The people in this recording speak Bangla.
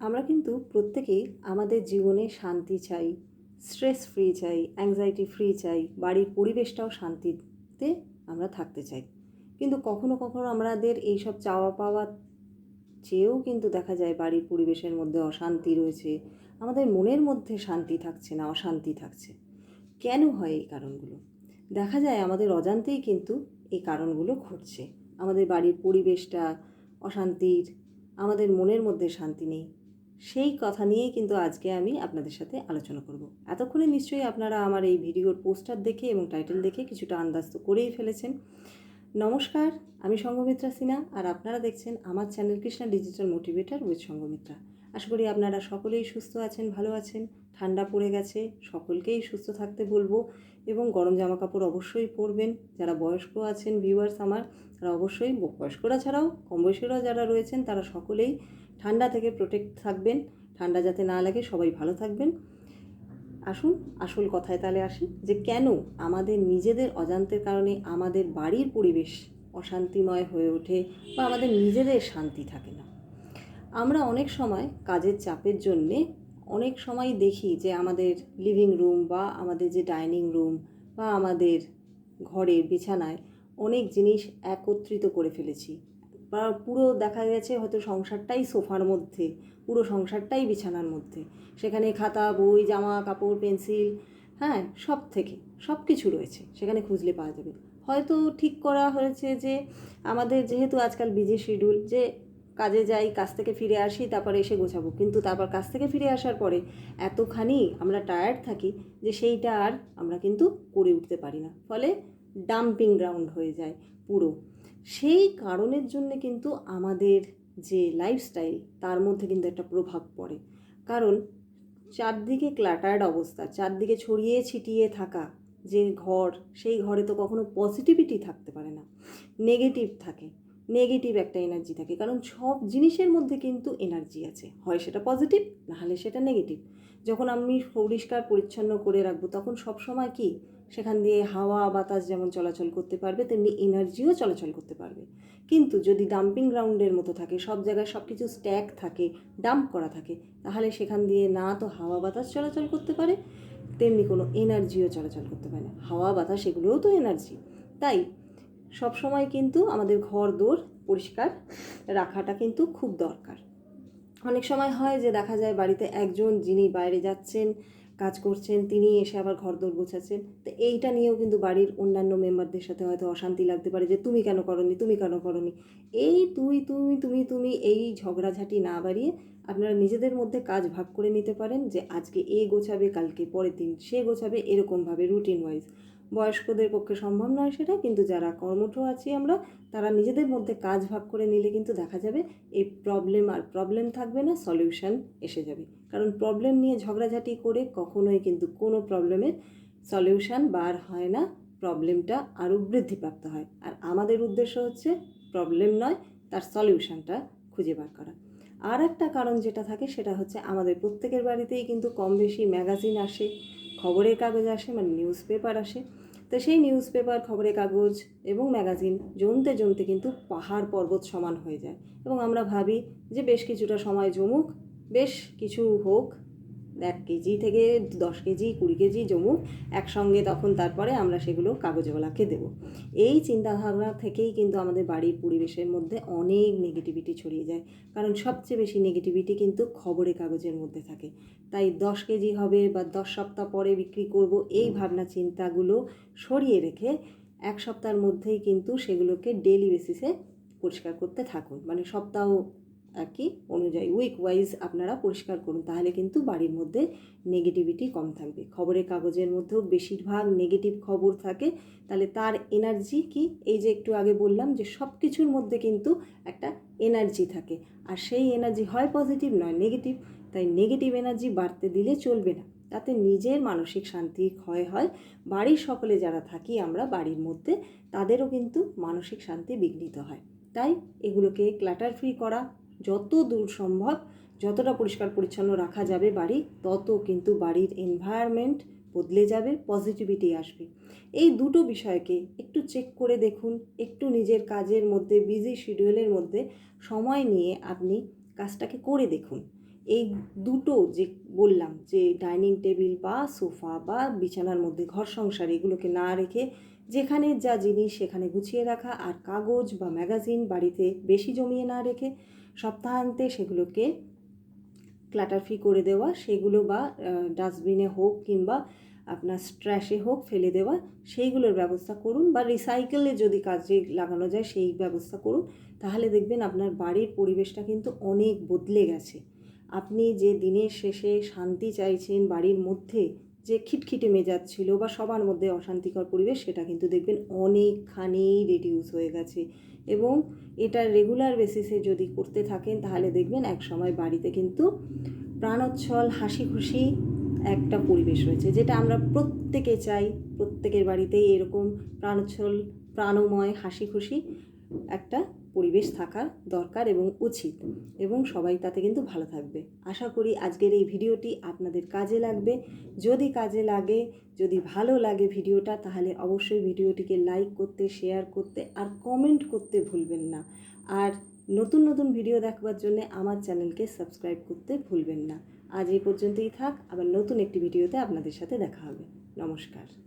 আমরা কিন্তু প্রত্যেকেই আমাদের জীবনে শান্তি চাই স্ট্রেস ফ্রি চাই অ্যাংজাইটি ফ্রি চাই, বাড়ির পরিবেশটাও শান্তিতে আমরা থাকতে চাই। কিন্তু কখনো কখনো আমাদের এইসব চাওয়া পাওয়া চেয়েও কিন্তু দেখা যায় বাড়ির পরিবেশের মধ্যে অশান্তি রয়েছে, আমাদের মনের মধ্যে শান্তি থাকছে না, অশান্তি থাকছে। কেন হয় এই কারণগুলো? দেখা যায় আমাদের অজান্তেই কিন্তু এই কারণগুলো ঘটছে। আমাদের বাড়ির পরিবেশটা অশান্তির, আমাদের মনের মধ্যে শান্তি নেই। সেই কথা নিয়েই কিন্তু আজকে আমি আপনাদের সাথে আলোচনা করব। এতক্ষণে নিশ্চয়ই আপনারা আমার এই ভিডিওর পোস্টার দেখে এবং টাইটেল দেখে কিছুটা আন্দাজ তো করেই ফেলেছেন। নমস্কার, আমি সঙ্গমিত্রা সিনহা আর আপনারা দেখছেন আমার channel Krishna digital motivator with Sanghamitra. আশা করি আপনারা সকলেই সুস্থ আছেন, ভালো আছেন। ঠান্ডা পড়ে গেছে, সকলকেই সুস্থ থাকতে বলব এবং গরম জামা কাপড় অবশ্যই পরবেন। যারা বয়স্ক আছেন ভিউয়ার্স আমার, তারা অবশ্যই বয়স্করা ছাড়াও কম বয়সীরাও যারা রয়েছেন, তারা সকলেই ঠান্ডা থেকে প্রোটেক্ট থাকবেন। ঠান্ডা যাতে না লাগে, সবাই ভালো থাকবেন। আসুন, আসল কথায় তাহলে আসি যে কেন আমাদের নিজেদের অজান্তের কারণে আমাদের বাড়ির পরিবেশ অশান্তিময় হয়ে ওঠে বা আমাদের নিজেদের শান্তি থাকে না। আমরা অনেক সময় কাজের চাপের জন্যে অনেক সময় দেখি যে আমাদের লিভিং রুম বা আমাদের যে ডাইনিং রুম বা আমাদের ঘরের বিছানায় অনেক জিনিস একত্রিত করে ফেলেছি। বা পুরো দেখা গেছে হয়তো সংসারটাই সোফার মধ্যে, পুরো সংসারটাই বিছানার মধ্যে। সেখানে খাতা, বই, জামা, কাপড়, পেন্সিল হ্যাঁ সব থেকে, সব কিছু রয়েছে, সেখানে খুঁজলে পাওয়া যাবে। হয়তো ঠিক করা হয়েছে যে আমাদের যেহেতু আজকাল বিজি শিডিউল যে কাজে যাই, কাজ থেকে ফিরে আসি, তারপরে এসে গোছাবো। কিন্তু তারপর কাজ থেকে ফিরে আসার পরে এতখানি আমরা টায়ার্ড থাকি যে সেইটা আর আমরা কিন্তু করে উঠতে পারি না। ফলে ডাম্পিং গ্রাউন্ড হয়ে যায় পুরো। সেই কারণের জন্য কিন্তু আমাদের যে লাইফস্টাইল তার মধ্যে কিন্তু একটা প্রভাব পড়ে। কারণ চারদিকে ক্লাটার্ড অবস্থা, চারদিকে ছড়িয়ে ছিটিয়ে থাকা যে ঘর, সেই ঘরে তো কখনো পজিটিভিটি থাকতে পারে না। নেগেটিভ থাকে নেগেটিভ একটা এনার্জি থাকে। কারণ সব জিনিসের মধ্যে কিন্তু এনার্জি আছে। হয় সেটা পজিটিভ নাহলে সেটা নেগেটিভ যখন আমি পরিষ্কার পরিচ্ছন্ন করে রাখব, তখন সব সময় কি? সেখান দিয়ে হাওয়া, বাতাস যেমন চলাচল করতে পারবে, তেমনি এনার্জিও চলাচল করতে পারবে। কিন্তু যদি ডাম্পিং গ্রাউন্ডের মতো থাকে, সব জায়গায় সব কিছু স্ট্যাক থাকে ডাম্প করা থাকে, তাহলে সেখান দিয়ে না তো হাওয়া, বাতাস চলাচল করতে পারে, তেমনি কোনো এনার্জিও চলাচল করতে পারে না। হাওয়া, বাতাস এগুলোও তো এনার্জি। তাই সব সময় কিন্তু আমাদের ঘর, দোর পরিষ্কার রাখাটা কিন্তু খুব দরকার। অনেক সময় হয় যে দেখা যায় বাড়িতে একজন যিনি বাইরে যাচ্ছেন কাজ করছেন, তিনি এসে আবার ঘর দোর গোছাচ্ছেন। তো এইটা নিয়েও কিন্তু বাড়ির অন্যান্য মেম্বারদের সাথে হয়তো অশান্তি লাগতে পারে যে, তুমি কেন করনি? তুমি কেন করনি? এই তুই, তুমি তুমি তুমি এই ঝগড়াঝাটি না বাড়িয়ে আপনারা নিজেদের মধ্যে কাজ ভাগ করে নিতে পারেন যে, আজকে এ গোছাবে, কালকে পরের দিন সে গোছাবে, এরকমভাবে রুটিন ওয়াইজ বয়স্কদের পক্ষে সম্ভব নয় সেটা, কিন্তু যারা কর্মঠ আছি আমরা, তারা নিজেদের মধ্যে কাজ ভাগ করে নিলে কিন্তু দেখা যাবে এই প্রবলেম আর প্রবলেম থাকবে না সলিউশন এসে যাবে। কারণ প্রবলেম নিয়ে ঝগড়াঝাটি করে কখনোই কিন্তু কোনো প্রবলেমের সলিউশন বার হয় না প্রবলেমটা আরও বৃদ্ধিপ্রাপ্ত হয়। আর আমাদের উদ্দেশ্য হচ্ছে প্রবলেম নয়, তার সলিউশনটা খুঁজে বার করা। আর একটা কারণ যেটা থাকে, সেটা হচ্ছে আমাদের প্রত্যেকের বাড়িতেই কিন্তু কম বেশি ম্যাগাজিন আসে। খবরের কাগজ আসে মানে নিউজ পেপার আসে। তো সেই নিউজ পেপার খবরের কাগজ এবং ম্যাগাজিন জমতে জমতে কিন্তু পাহাড় পর্বত সমান হয়ে যায়। এবং আমরা ভাবি যে বেশ কিছুটা সময় জমুক, বেশ কিছু হোক এক কেজি থেকে দশ কেজি, কুড়ি কেজি জমুক একসঙ্গে তখন তারপরে আমরা সেগুলো কাগজওয়ালাকে দেবো। এই চিন্তাভাবনা থেকেই কিন্তু আমাদের বাড়ির পরিবেশের মধ্যে অনেক নেগেটিভিটি ছড়িয়ে যায়। কারণ সবচেয়ে বেশি নেগেটিভিটি কিন্তু খবরের কাগজের মধ্যে থাকে। তাই দশ কেজি হবে বা দশ সপ্তাহ পরে বিক্রি করব, এই ভাবনা চিন্তাগুলো সরিয়ে রেখে এক সপ্তাহের মধ্যেই কিন্তু সেগুলোকে ডেলি বেসিসে পরিষ্কার করতে থাকুন। মানে সপ্তাহ আর কি অনুযায়ী উইক ওয়াইজ আপনারা পরিষ্কার করুন, তাহলে কিন্তু বাড়ির মধ্যে নেগেটিভিটি কম থাকবে। খবরের কাগজের মধ্যেও বেশিরভাগ নেগেটিভ খবর থাকে, তাহলে তার এনার্জি কি? এই যে একটু আগে বললাম যে সব কিছুর মধ্যে কিন্তু একটা এনার্জি থাকে, আর সেই এনার্জি হয় পজিটিভ নয় নেগেটিভ তাই নেগেটিভ এনার্জি বাড়তে দিলে চলবে না। তাতে নিজের মানসিক শান্তি ক্ষয় হয়। বাড়ির সকলে যারা থাকি আমরা বাড়ির মধ্যে, তাদেরও কিন্তু মানসিক শান্তি বিঘ্নিত হয়। তাই এগুলোকে ক্লাটার ফ্রি করা যত দূর সম্ভব যতটা পরিষ্কার পরিচ্ছন্ন রাখা যাবে বাড়ি, তত কিন্তু বাড়ির এনভায়রনমেন্ট বদলে যাবে পজিটিভিটি আসবে। এই দুটো বিষয়কে একটু চেক করে দেখুন, একটু নিজের কাজের মধ্যে বিজি শিডিউলের মধ্যে সময় নিয়ে আপনি কাজটাকে করে দেখুন। এই দুটো যে বললাম যে ডাইনিং টেবিল বা সোফা বা বিছানার মধ্যে ঘর সংসার, এগুলোকে না রেখে যেখানে যা জিনিস সেখানে গুছিয়ে রাখা আর কাগজ বা ম্যাগাজিন বাড়িতে বেশি জমিয়ে না রেখে সপ্তাহান্তে সেগুলোকে ক্লাটার ফ্রি করে দেওয়া, সেগুলো বা ডাস্টবিনে হোক কিংবা আপনার স্ট্র্যাশে হোক ফেলে দেওয়া, সেইগুলোর ব্যবস্থা করুন বা রিসাইকেলে যদি কাজে লাগানো যায় সেই ব্যবস্থা করুন, তাহলে দেখবেন আপনার বাড়ির পরিবেশটা কিন্তু অনেক বদলে গেছে। আপনি যে দিনের শেষে শান্তি চাইছেন বাড়ির মধ্যে, যে খিটখিটে মেজাজ ছিল বা সবার মধ্যে অশান্তিকর পরিবেশ, সেটা কিন্তু দেখবেন অনেকখানি রিডিউস হয়ে গেছে। এবং এটা রেগুলার বেসিসে যদি করতে থাকেন, তাহলে দেখবেন এক সময় বাড়িতে কিন্তু প্রাণোচ্ছল হাসি খুশি একটা পরিবেশ রয়েছে, যেটা আমরা প্রত্যেকে চাই, প্রত্যেকের বাড়িতেই এরকম প্রাণোচ্ছল, প্রাণময় হাসি খুশি একটা পরিবেশ থাকা দরকার এবং উচিত এবং সবাই তাতে কিন্তু ভালো থাকবে। আশা করি আজকের এই ভিডিওটি আপনাদের কাজে লাগবে। যদি কাজে লাগে, যদি ভালো লাগে ভিডিওটা, তাহলে অবশ্যই ভিডিওটিকে লাইক করতে, শেয়ার করতে আর কমেন্ট করতে ভুলবেন না। আর নতুন নতুন ভিডিও দেখবার জন্য আমার চ্যানেলকে সাবস্ক্রাইব করতে ভুলবেন না। আজ এই পর্যন্তই থাক, আবার নতুন একটি ভিডিওতে আপনাদের সাথে দেখা হবে। নমস্কার।